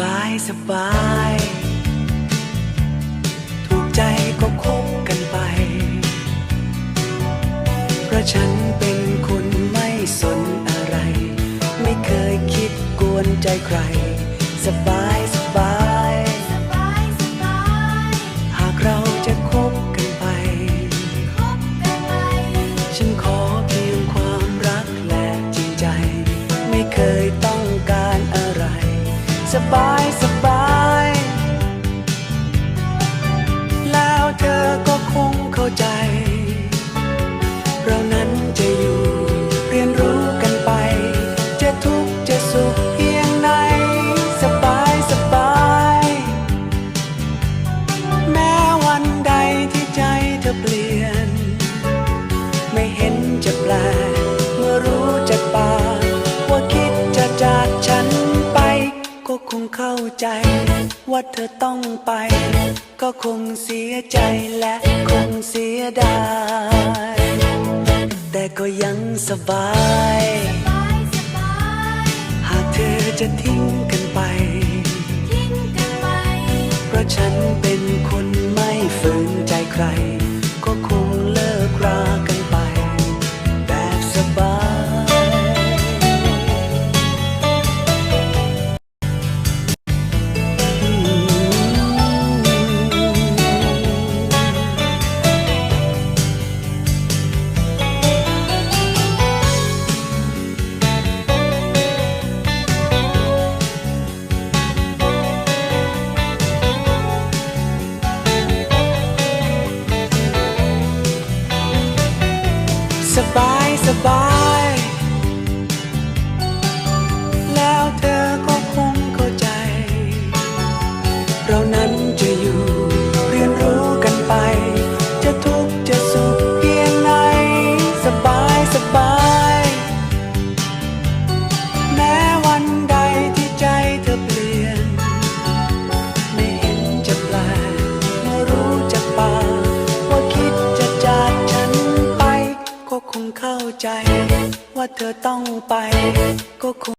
บายสบาย ถูกใจก็คบกันไป เพราะฉันเป็นคนไม่สนอะไร ไม่เคยคิดกวนใจใครสบาย Bye. เข้าใจ ว่าเธอต้องไป ก็คงเสียใจและคงเสียดาย แต่ก็ยังสบาย หากเธอจะทิ้งกันไป เพราะฉันเป็นคนไม่ฝืนใจใคร ว่าเธอต้องไปก็คง